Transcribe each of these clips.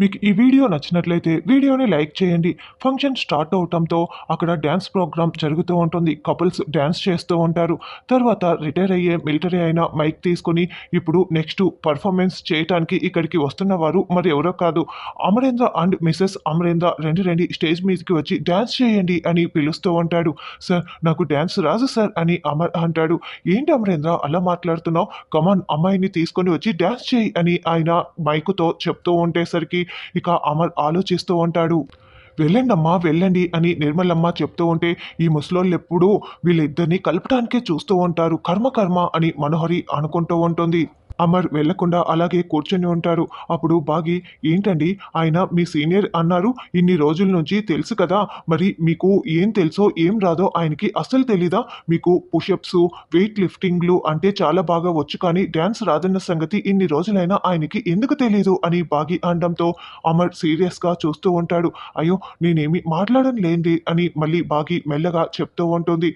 మీకు ఈ వీడియో నచ్చినట్లయితే వీడియోని లైక్ చేయండి. ఫంక్షన్ స్టార్ట్ అవటంతో అక్కడ డ్యాన్స్ ప్రోగ్రామ్ జరుగుతూ ఉంటుంది. కపుల్స్ డ్యాన్స్ చేస్తూ ఉంటారు. తర్వాత రిటైర్ అయ్యే మిలిటరీ అయిన మైక్ తీసుకొని ఇప్పుడు నెక్స్ట్ పర్ఫార్మెన్స్ చేయటానికి ఇక్కడికి వస్తున్న వారు మరి ఎవరో కాదు. అమరేంద్ర అండ్ మిసెస్ అమరేంద్ర రెండు రెండు స్టేజ్ మీదకి వచ్చి డ్యాన్స్ చేయండి అని పిలుస్తూ ఉంటాడు. సార్ నాకు డ్యాన్స్ రాదు సార్ అని అమర్ అంటాడు. ఏంటి అమరేంద్ర అలా మాట్లాడుతున్నావు? కమాన్ అమ్మాయిని తీసుకొని వచ్చి డ్యాన్స్ చేయి అని ఆయన మైకుతో చెప్తూ ఉండేసరికి ఇక అమర్ ఆలోచిస్తూ ఉంటాడు. వెళ్ళండమ్మా వెళ్ళండి అని నిర్మలమ్మ చెప్తూ ఉంటే ఈ ముసలోళ్ళు ఎప్పుడూ వీళ్ళిద్దరిని కలపడానికే చూస్తూ ఉంటారు. కర్మ కర్మ అని మనోహరి అనుకుంటూ ఉంటుంది. అమర్ వెళ్ళకుండా అలాగే కూర్చొని ఉంటారు అప్పుడు బాగి ఏంటండి? ఆయన మీ సీనియర్ అన్నారు. ఇన్ని రోజుల నుంచి తెలుసు కదా. మరి మీకు ఏం తెలుసో ఏం రాదో ఆయనకి అస్సలు తెలీదా? మీకు పుషప్స్ వెయిట్ లిఫ్టింగ్లు అంటే చాలా బాగా వచ్చు కానీ డ్యాన్స్ రాదన్న సంగతి ఇన్ని రోజులైనా ఆయనకి ఎందుకు తెలీదు? అని బాగి అనడంతో అమర్ సీరియస్గా చూస్తూ ఉంటాడు. అయ్యో నేనేమి మాట్లాడను లేండి అని మళ్ళీ బాగి మెల్లగా చెప్తూ ఉంటుంది.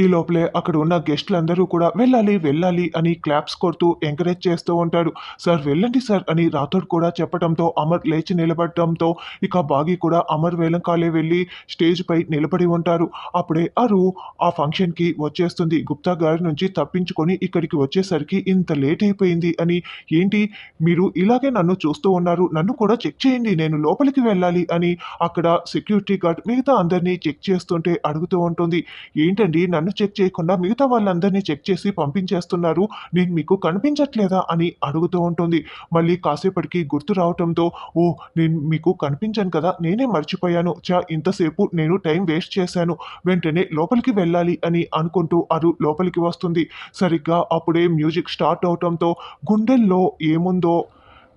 ఈ లోపలే అక్కడ ఉన్న గెస్టులందరూ కూడా వెళ్ళాలి వెళ్ళాలి అని క్లాప్స్ కొడుతూ ఎంకరేజ్ చేస్తూ ఉంటాడు సార్ వెళ్ళండి సార్ అని రాథోడ్ కూడా చెప్పడంతో అమర్ లేచి నిలబడటంతో ఇక బాగి కూడా అమర్ వేలంకాలే వెళ్ళి స్టేజ్ పై నిలబడి ఉంటారు. అప్పుడే అరు ఆ ఫంక్షన్కి వచ్చేస్తుంది. గుప్తా గారి నుంచి తప్పించుకొని ఇక్కడికి వచ్చేసరికి ఇంత లేట్ అయిపోయింది అని ఏంటి మీరు ఇలాగే నన్ను చూస్తూ ఉన్నారు నన్ను కూడా చెక్ చేయండి నేను లోపలికి వెళ్ళాలి అని అక్కడ సెక్యూరిటీ గార్డ్ మిగతా అందరినీ చెక్ చేస్తుంటే అడుగుతూ ఉంటుంది. ఏంటండి నన్ను చెక్ చేయకుండా మిగతా వాళ్ళందరినీ చెక్ చేసి పంపించేస్తున్నారు. నేను మీకు కనిపించట్లేదా అని అడుగుతూ ఉంటుంది. మళ్ళీ కాసేపటికి గుర్తు రావటంతో ఓ నేను మీకు కనిపించాను కదా నేనే మర్చిపోయాను. చా ఇంతసేపు నేను టైం వేస్ట్ చేశాను. వెంటనే లోపలికి వెళ్ళాలి అని అనుకుంటూ అరు లోపలికి వస్తుంది. సరిగ్గా అప్పుడే మ్యూజిక్ స్టార్ట్ అవటంతో గుండెల్లో ఏముందో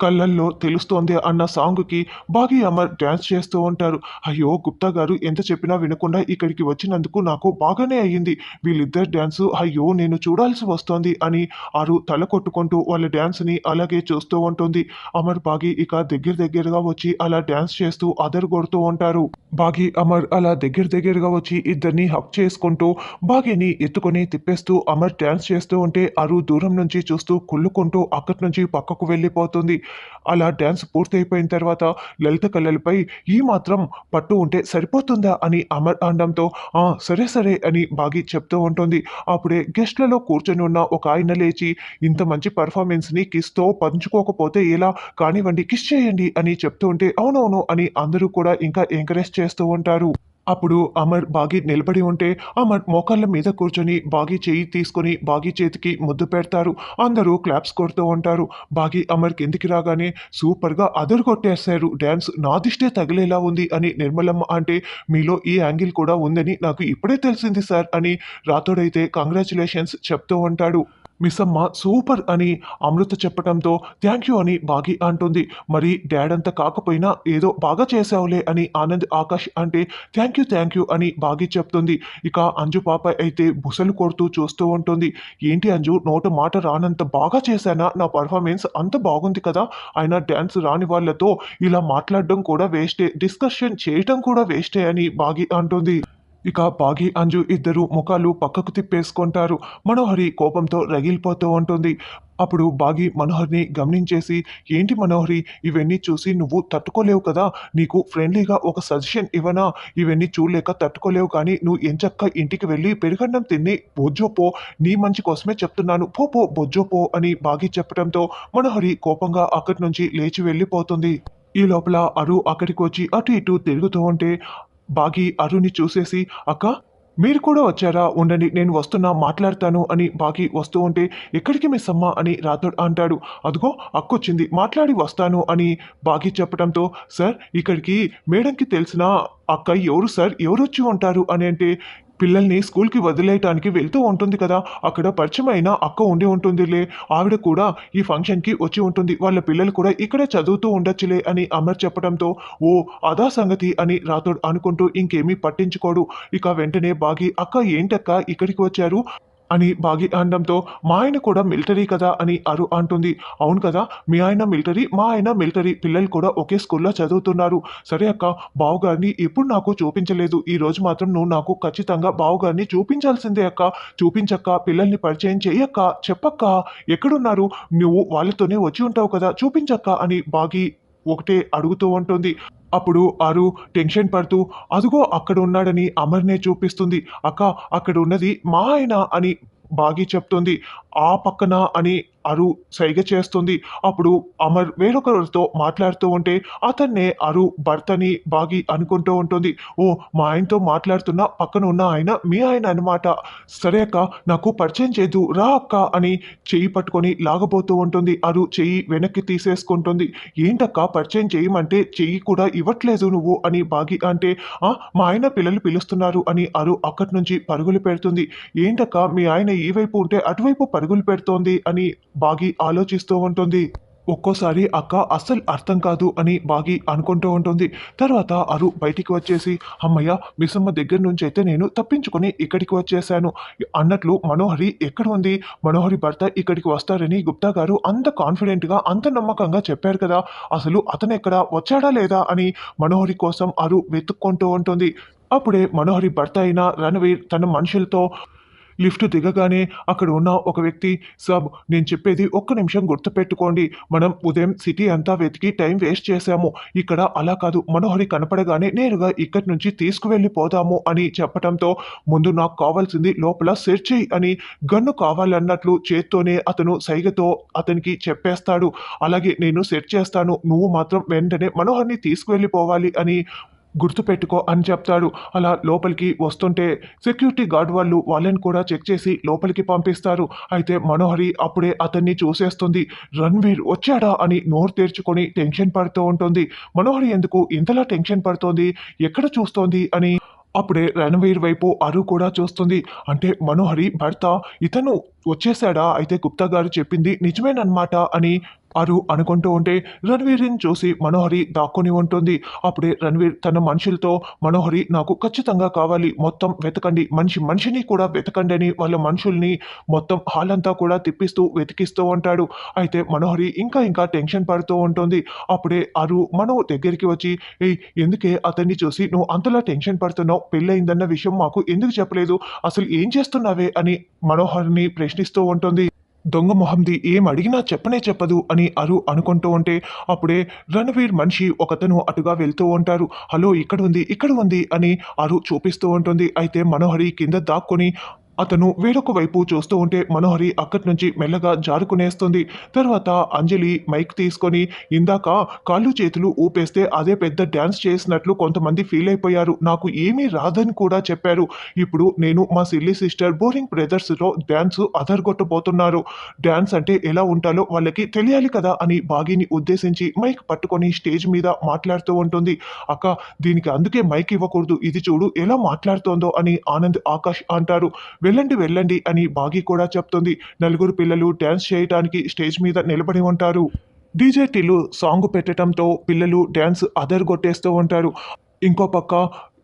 కళ్ళల్లో తెలుస్తోంది అన్న సాంగ్కి బాగి అమర్ డ్యాన్స్ చేస్తూ ఉంటారు. అయ్యో గుప్తా గారు ఎంత చెప్పినా వినకుండా ఇక్కడికి వచ్చినందుకు నాకు బాగానే అయ్యింది. వీళ్ళిద్దరు డ్యాన్స్ అయ్యో నేను చూడాల్సి వస్తోంది అని ఆరు తల కొట్టుకుంటూ వాళ్ళ డ్యాన్స్ని అలాగే చూస్తూ ఉంటుంది. అమర్ బాగి ఇక దగ్గర దగ్గరగా వచ్చి అలా డ్యాన్స్ చేస్తూ అదరు కొడుతూ ఉంటారు. బాగి అమర్ అలా దగ్గర దగ్గరగా వచ్చి ఇద్దరిని హక్ చేసుకుంటూ బాగిని ఎత్తుకొని తిప్పేస్తూ అమర్ డ్యాన్స్ చేస్తూ ఉంటే అరు దూరం నుంచి చూస్తూ కుళ్ళుకుంటూ అక్కడి నుంచి పక్కకు వెళ్ళిపోతుంది. అలా డ్యాన్స్ పూర్తయిపోయిన తర్వాత లలిత కళలపై ఈ మాత్రం పట్టు ఉంటే సరిపోతుందా అని అమర్ అనడంతో "ఆ, సరే సరే అని బాగి చెప్తూ ఉంటుంది. అప్పుడే గెస్ట్లలో కూర్చొని ఉన్న ఒక ఆయన లేచి ఇంత మంచి పర్ఫార్మెన్స్ని కిస్తో పంచుకోకపోతే ఎలా? కానివ్వండి కిస్ చేయండి అని చెప్తూ ఉంటే అవునవును అని అందరూ కూడా ఇంకా ఎంకరేజ్ చేస్తూ ఉంటారు. అప్పుడు అమర్ బాగి నిలబడి ఉంటే అమర్ మోకాళ్ళ మీద కూర్చొని బాగి చేయి తీసుకొని బాగి చేతికి ముద్దు పెడతారు. అందరూ క్లాప్స్ కొడుతూ ఉంటారు. బాగి అమర్ కిందికి రాగానే సూపర్గా అదరు కొట్టేస్తారు డ్యాన్స్ నాదిష్టే తగిలేలా ఉంది అని నిర్మలమ్మ అంటే మీలో ఈ యాంగిల్ కూడా ఉందని నాకు ఇప్పుడే తెలిసింది సార్ అని రాతోడైతే కంగ్రాచులేషన్స్ చెప్తూ ఉంటాడు. మిస్ అమ్మ సూపర్ అని అమృత చెప్పడంతో థ్యాంక్ యూ అని బాగి అంటుంది. మరి డాడ్ అంతా కాకపోయినా ఏదో బాగా చేసావులే అని ఆనంద్ ఆకాష్ అంటే థ్యాంక్ యూ థ్యాంక్ యూ అని బాగి చెప్తుంది. ఇక అంజు పాప అయితే బుసలు కొడుతూ చూస్తూ ఉంటుంది. ఏంటి అంజు నోట మాట రానంత బాగా చేశానా? నా పర్ఫార్మెన్స్ అంత బాగుంది కదా. అయినా డ్యాన్స్ రాని వాళ్ళతో ఇలా మాట్లాడడం కూడా వేస్టే డిస్కషన్ చేయటం కూడా వేస్టే అని బాగి అంటుంది. ఇక బాగి అంజు ఇద్దరు ముఖాలు పక్కకు తిప్పేసుకుంటారు. మనోహరి కోపంతో రగిలిపోతూ ఉంటుంది. అప్పుడు బాగి మనోహర్ని గమనించేసి ఏంటి మనోహరి? ఇవన్నీ చూసి నువ్వు తట్టుకోలేవు కదా? నీకు ఫ్రెండ్లీగా ఒక సజెషన్ ఇవ్వనా? ఇవన్నీ చూడలేక తట్టుకోలేవు కానీ నువ్వు ఎంచక్క ఇంటికి వెళ్ళి పెరుగన్నం తిని బొజ్జో పో నీ మంచి కోసమే చెప్తున్నాను. పో పో బొజ్జో పో అని బాగి చెప్పడంతో మనోహరి కోపంగా అక్కడి నుంచి లేచి వెళ్ళిపోతుంది. ఈ లోపల అరు అక్కడికి వచ్చి అటు ఇటు తిరుగుతూ ఉంటే బాగి అరుణ్ని చూసేసి అక్క మీరు కూడా వచ్చారా? ఉండండి నేను వస్తున్నా మాట్లాడతాను అని బాకీ వస్తూ ఉంటే ఎక్కడికి మిస్ అమ్మా? అని రాథోడ్ అంటాడు. అదిగో అక్కొచ్చింది మాట్లాడి వస్తాను అని బాకీ చెప్పడంతో సార్ ఇక్కడికి మేడంకి తెలిసిన అక్క ఎవరు సార్? ఎవరు వచ్చి ఉంటారు? అని అంటే పిల్లల్ని స్కూల్కి వదిలేయటానికి వెళ్తూ ఉంటుంది కదా. అక్కడ పరిచయం అయినా అక్క ఉండి ఉంటుందిలే. ఆవిడ కూడా ఈ ఫంక్షన్కి వచ్చి ఉంటుంది. వాళ్ళ పిల్లలు కూడా ఇక్కడే చదువుతూ ఉండొచ్చులే అని అమర్ చెప్పడంతో ఓ అదా సంగతి అని రాతోడు అనుకుంటూ ఇంకేమీ పట్టించుకోడు. ఇక వెంటనే బాగి అక్క ఏంటక్క ఇక్కడికి వచ్చారు? అని బాగి అనడంతో మా ఆయన కూడా మిలిటరీ కదా అని అరు అంటుంది. అవును కదా మీ ఆయన మిలిటరీ మా ఆయన మిలిటరీ పిల్లలు కూడా ఒకే స్కూల్లో చదువుతున్నారు. సరే అక్క బావుగారిని ఎప్పుడు నాకు చూపించలేదు. ఈ రోజు మాత్రం నువ్వు నాకు ఖచ్చితంగా బావుగారిని చూపించాల్సిందే అక్క. చూపించక్క పిల్లల్ని పరిచయం చెయ్యక్క చెప్పక్క. ఎక్కడున్నారు? నువ్వు వాళ్ళతోనే వచ్చి ఉంటావు కదా చూపించక్క అని బాగి ఒకటే అడుగుతూ ఉంటుంది. అప్పుడు అరు టెన్షన్ పడుతూ అదుగో అక్కడ ఉన్నాడని అమర్నే చూపిస్తుంది. అక్క అక్కడ ఉన్నది మా ఆయన అని బాగి చెప్తుంది. ఆ పక్కన అని అరు సైగ చేస్తుంది. అప్పుడు అమర్ వేరొకరితో మాట్లాడుతూ ఉంటే అతన్నే అరు భర్తని బాగి అనుకుంటూ ఉంటుంది. ఓ మా ఆయనతో మాట్లాడుతున్న పక్కన ఉన్న ఆయన మీ ఆయన అనమాట సరే అక్క నాకు పరిచయం చేయదు రా అక్క అని చెయ్యి పట్టుకొని లాగబోతూ ఉంటుంది. అరు చెయ్యి వెనక్కి తీసేసుకుంటుంది. ఏంటక్క పరిచయం చేయమంటే చెయ్యి కూడా ఇవ్వట్లేదు నువ్వు అని బాగి అంటే "ఆ, మా ఆయన పిల్లలు పిలుస్తున్నారు అని అరు అక్కడి నుంచి పరుగులు పెడుతుంది. ఏంటక్క మీ ఆయన ఈ వైపు ఉంటే అటువైపు పరుగులు పెడుతోంది అని బాగి ఆలోచిస్తూ ఉంటుంది. ఒక్కోసారి అక్క అస్సలు అర్థం కాదు అని బాగి అనుకుంటూ ఉంటుంది. తర్వాత అరు బయటికి వచ్చేసి అమ్మయ్య మిసమ్మ దగ్గర నుంచి అయితే నేను తప్పించుకొని ఇక్కడికి వచ్చేసాను అన్నట్లు మనోహరి ఎక్కడ ఉంది? మనోహరి భర్త ఇక్కడికి వస్తారని గుప్తా గారు అంత కాన్ఫిడెంట్గా అంత నమ్మకంగా చెప్పారు కదా అసలు అతను ఎక్కడ వచ్చాడా లేదా అని మనోహరి కోసం అరు వెతుక్కుంటూ ఉంటుంది. అప్పుడే మనోహరి భర్త అయిన రణవీర్ తన మనుషులతో లిఫ్ట్ దిగగానే అక్కడ ఉన్న ఒక వ్యక్తి సబ్ నేను చెప్పేది ఒక్క నిమిషం గుర్తుపెట్టుకోండి. మనం ఉదయం సిటీ అంతా వెతికి టైం వేస్ట్ చేశాము. ఇక్కడ అలా కాదు. మనోహరి కనపడగానే నేరుగా ఇక్కడి నుంచి తీసుకువెళ్ళిపోదాము అని చెప్పడంతో ముందు నాకు కావాల్సింది లోపల సెర్చ్ చేయి అని గన్ను కావాలన్నట్లు చేత్తోనే అతను సైగతో అతనికి చెప్పేస్తాడు. అలాగే నేను సెర్చ్ చేస్తాను. నువ్వు మాత్రం వెంటనే మనోహర్ని తీసుకువెళ్ళిపోవాలి అని గుర్తుపెట్టుకో అని చెప్తాడు. అలా లోపలికి వస్తుంటే సెక్యూరిటీ గార్డ్ వాళ్ళు వాళ్ళని కూడా చెక్ చేసి లోపలికి పంపిస్తారు. అయితే మనోహరి అప్పుడే అతన్ని చూసేస్తుంది. రణ్వీర్ వచ్చాడా అని నోరు తెరుచుకొని టెన్షన్ పడుతూ ఉంటుంది. మనోహరి ఎందుకు ఇంతలా టెన్షన్ పడుతోంది? ఎక్కడ చూస్తోంది? అని అప్పుడే రణవీర్ వైపు అరు కూడా చూస్తుంది. అంటే మనోహరి భర్త ఇతను వచ్చేసాడా అయితే గుప్తా గారు చెప్పింది నిజమేనమాట అని అరు అనుకుంటూ ఉంటే రణవీర్ని చూసి మనోహరి దాక్కుని ఉంటుంది. అప్పుడే రణవీర్ తన మనుషులతో మనోహరి నాకు ఖచ్చితంగా కావాలి. మొత్తం వెతకండి. మనిషి మనిషిని కూడా వెతకండి అని వాళ్ళ మనుషుల్ని మొత్తం హాల్ అంతా కూడా తిప్పిస్తూ వెతికిస్తూ ఉంటాడు. అయితే మనోహరి ఇంకా ఇంకా టెన్షన్ పడుతూ ఉంటుంది. అప్పుడే అరు మనో దగ్గరికి వచ్చి ఏయ్ ఎందుకే అతన్ని చూసి నువ్వు అంతలా టెన్షన్ పడుతున్నావు? పెళ్ళయిందన్న విషయం మాకు ఎందుకు చెప్పలేదు? అసలు ఏం చేస్తున్నావే? అని మనోహర్ని ప్రశ్నిస్తూ ఉంటుంది. దొంగ మొహంది ఏం అడిగినా చెప్పనే చెప్పదు అని అరు అనుకుంటూ ఉంటే అప్పుడే రణవీర్ మనిషి ఒకతను అటుగా వెళ్తూ ఉంటారు. హలో ఇక్కడ ఉంది ఇక్కడ ఉంది అని అరు చూపిస్తూ ఉంటుంది. అయితే మనోహరి కింద దాక్కుని అతను వేరొక వైపు చూస్తూ ఉంటే మనోహరి అక్కడి నుంచి మెల్లగా జారుకునేస్తుంది. తర్వాత అంజలి మైక్ తీసుకొని ఇందాక కాళ్ళు చేతులు ఊపేస్తే అదే పెద్ద డ్యాన్స్ చేసినట్లు కొంతమంది ఫీల్ అయిపోయారు. నాకు ఏమీ రాదని కూడా చెప్పారు. ఇప్పుడు నేను మా సిల్లీ సిస్టర్ బోరింగ్ బ్రదర్స్లో డ్యాన్స్ అదరగొట్టబోతున్నారు. డ్యాన్స్ అంటే ఎలా ఉంటాలో వాళ్ళకి తెలియాలి కదా అని బాగీని ఉద్దేశించి మైక్ పట్టుకొని స్టేజ్ మీద మాట్లాడుతూ ఉంటుంది. అక్క దీనికి అందుకే మైక్ ఇవ్వకూడదు. ఇది చూడు ఎలా మాట్లాడుతోందో అని ఆనంద్ ఆకాష్ అంటారు. వెళ్ళండి వెళ్ళండి అని బాగి కూడా చెప్తుంది. నలుగురు పిల్లలు డ్యాన్స్ చేయడానికి స్టేజ్ మీద నిలబడి ఉంటారు. డీజే టిల్లు సాంగ్ పెట్టడంతో పిల్లలు డ్యాన్స్ అదరగొట్టేస్తూ ఉంటారు. ఇంకో పక్క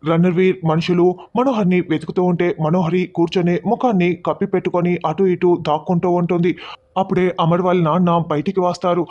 రణవీర్ మనుషులు మనోహర్ని వెతుకుతూ ఉంటే మనోహరి కూర్చొని ముఖాన్ని కప్పి పెట్టుకొని అటు ఇటు దాక్కుంటూ ఉంటుంది. అప్పుడే అమర్ వాళ్ళ నాన్న బయటికి వస్తారు.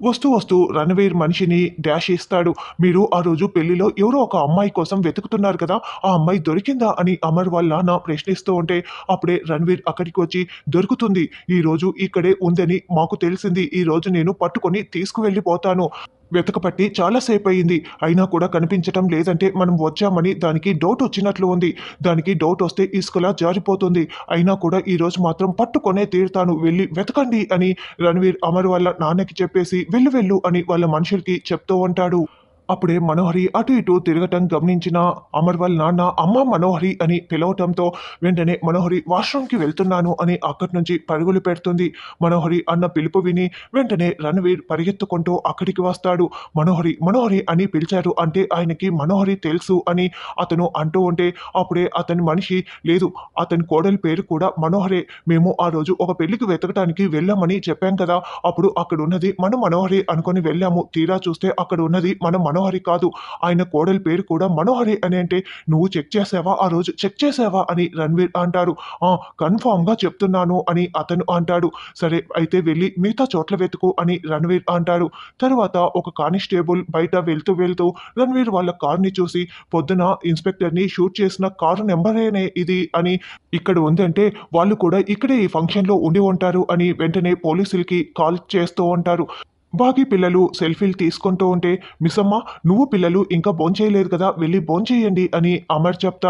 వస్తూ వస్తూ రణవీర్ మనిషిని డాష్ ఇస్తాడు మీరు ఆ రోజు పెళ్ళిలో ఎవరో ఒక అమ్మాయి కోసం వెతుకుతున్నారు కదా ఆ అమ్మాయి దొరికిందా అని అమర్ వాళ్ళ నా ప్రశ్నిస్తూ ఉంటే అప్పుడే రణవీర్ అక్కడికి వచ్చి దొరుకుతుంది. ఈ రోజు ఇక్కడే ఉందని మాకు తెలిసింది. ఈ రోజు నేను పట్టుకొని తీసుకువెళ్ళిపోతాను. వెతకపట్టి చాలాసేపు అయింది అయినా కూడా కనిపించటం లేదంటే మనం వచ్చామని దానికి డౌట్ వచ్చినట్లు ఉంది. దానికి డౌట్ వస్తే ఇసుకలా జారిపోతుంది. అయినా కూడా ఈరోజు మాత్రం పట్టుకొనే తీరుతాను. వెళ్ళి వెతకండి అని రణవీర్ అమర్ వాళ్ళ నాన్నకి చెప్పేసి వెళ్ళు వెళ్ళు అని వాళ్ళ మనుషులకి చెప్తూ ఉంటాడు. అప్పుడే మనోహరి అటు ఇటు తిరగటం గమనించిన అమర్ వాళ్ళ నాన్న అమ్మ మనోహరి అని పిలవటంతో వెంటనే మనోహరి వాష్రూమ్కి వెళ్తున్నాను అని అక్కడి నుంచి పరుగులు పెడుతుంది. మనోహరి అన్న పిలుపు విని వెంటనే రణవీర్ పరిగెత్తుకుంటూ అక్కడికి వస్తాడు. మనోహరి మనోహరి అని పిలిచారు అంటే ఆయనకి మనోహరి తెలుసు అని అతను అంటూ ఉంటే అప్పుడే అతని మనిషి లేదు అతని కోడలి పేరు కూడా మనోహరే. మేము ఆ రోజు ఒక పెళ్ళికి వెతకటానికి వెళ్ళామని చెప్పాం కదా. అప్పుడు అక్కడ ఉన్నది మన మనోహరి అనుకొని వెళ్ళాము. తీరా చూస్తే అక్కడ ఉన్నది మన మనోహరి కాదు. ఆయన కోడలి పేరు కూడా మనోహరి అని అంటే నువ్వు చెక్ చేసావా? ఆ రోజు చెక్ చేసావా? అని రణ్వీర్ అంటారు. "ఆ, చెప్తున్నాను అని అతను అంటాడు. సరే అయితే వెళ్ళి మిగతా చోట్ల వెతుకు అని రణ్వీర్ అంటాడు. తర్వాత ఒక కానిస్టేబుల్ బయట వెళ్తూ వెళ్తూ రణ్వీర్ వాళ్ళ కార్ని చూసి పొద్దున ఇన్స్పెక్టర్ని షూట్ చేసిన కారు నెంబరేనే ఇది అని ఇక్కడ ఉందంటే వాళ్ళు కూడా ఇక్కడే ఈ ఫంక్షన్లో ఉండి ఉంటారు అని వెంటనే పోలీసులకి కాల్ చేస్తూ ఉంటారు. బాకీ పిల్లలు సెల్ఫీలు తీసుకుంటూ ఉంటే మిస్సమ్మ నువ్వు పిల్లలు ఇంకా భోంచేయలేదు కదా వెళ్ళి భోంచేయండి అని అమర్ చెప్తాడు.